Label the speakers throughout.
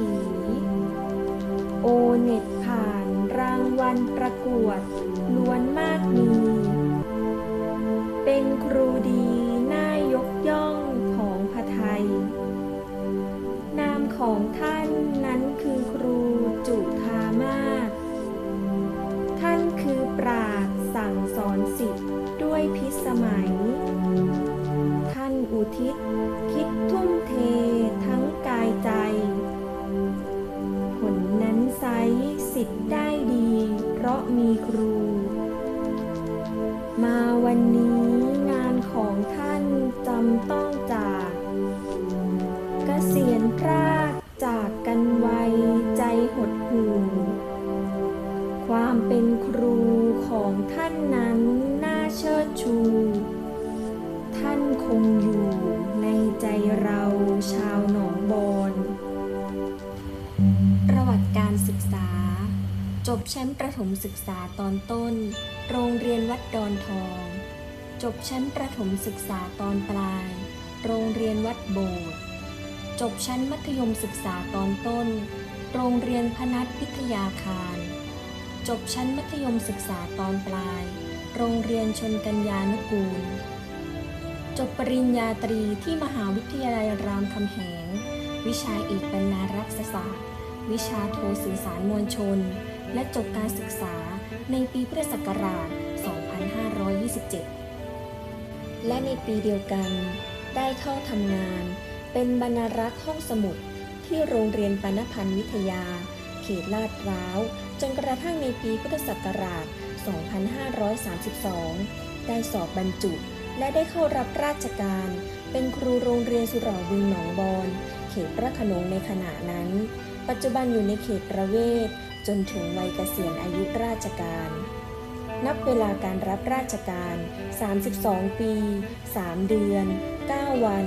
Speaker 1: ถีโอเน็ตผ่านรางวัลประกวด ล้วนมากมี เป็นครูดีน่ายกย่องของพระไทย นามของท่าน สิทธิ์ได้ดี เพราะมีครู มาวันนี้งานของท่านจำต้องจากเกษียณพรากจากกันไวใจหดหู่ความเป็นครูของท่านนั้นน่าเชิดชู ท่านคงอยู่ในใจเราชาว จบชั้นประถมศึกษาตอนต้น โรงเรียนวัดดอนทอง จบชั้นประถมศึกษาตอนปลาย โรงเรียนวัดโบสถ์ จบชั้นมัธยมศึกษาตอนต้น โรงเรียนพนัสพิทยาคาร จบชั้นมัธยมศึกษาตอนปลาย โรงเรียนชนกัญญานุกูล จบปริญญาตรีที่มหาวิทยาลัยรามคำแหง วิชาเอกบรรณารักษศาสตร์ วิชาโทสื่อสารมวลชน และจบการศึกษาในปีพุทธศักราช 2527 และในปีเดียวกันได้เข้าทำงานเป็นบรรณารักษ์ห้องสมุดที่โรงเรียนปานพันธ์วิทยา เขตลาดพร้าว จนกระทั่งในปีพุทธศักราช 2532 ได้สอบบรรจุและได้เข้ารับราชการ เป็นครูโรงเรียนสุเหราบึงหนองบอน เขตพระขนงในขณะนั้น ปัจจุบันอยู่ในเขตประเวศ จนถึงวัยเกษียณอายุราชการ นับเวลาการรับราชการ 32 ปี 3 เดือน 9 วัน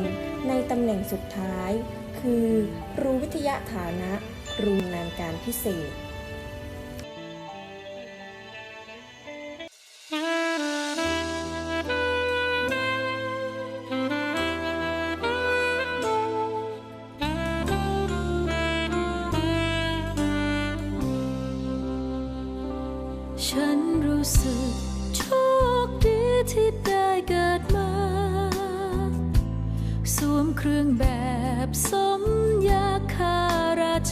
Speaker 1: ในตำแหน่งสุดท้าย คือ รู้วิทยาฐานะ รูงานการพิเศษ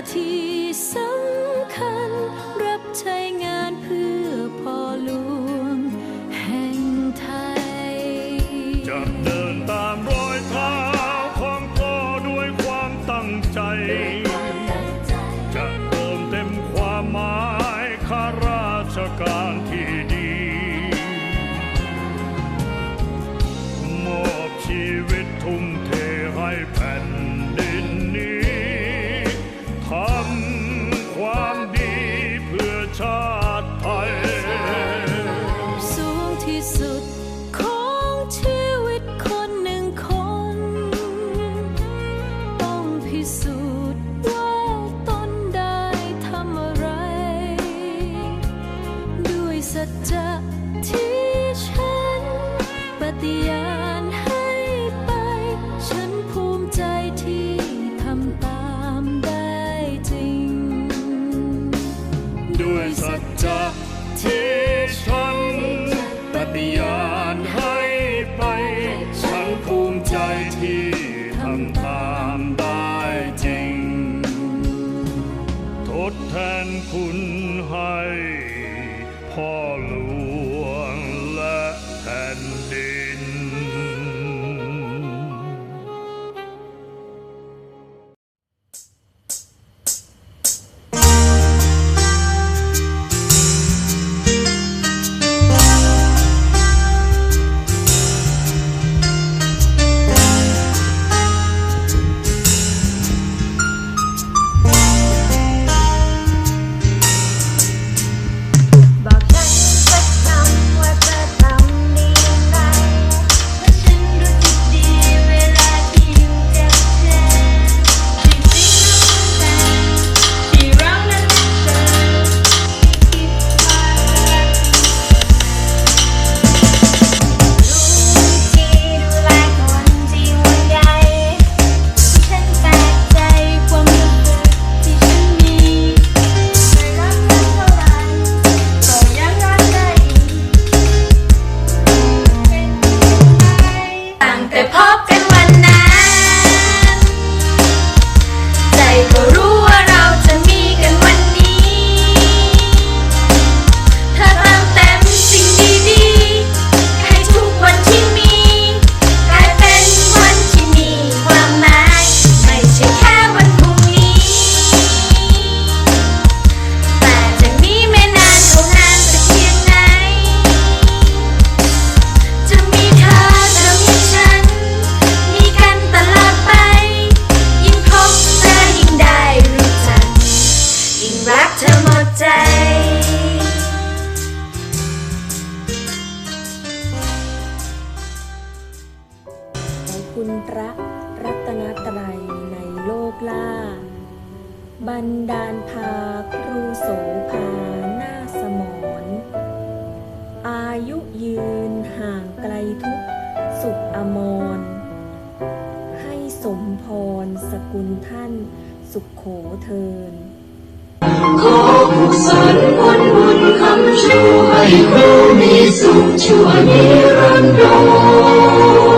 Speaker 2: ที่สำคัญ รับใช้งานเพื่อพ่อหลวงแห่งไทย
Speaker 3: จะเดินตามรอยเท้าของพ่อด้วยความตั้งใจ จะเติมเต็มความหมายข้าราชการที่ดี so 分 อั
Speaker 2: นดาน
Speaker 3: พา
Speaker 4: ครูโสภาหน้าสมอนอา
Speaker 1: ยุยืนห่างไกลทุกสุขอมร ให้สมพรสกุลท่านสุขโขเทิน
Speaker 5: ขอบุญสนบุญบุญคำช่วยครูมีสุขช่วนิรันดร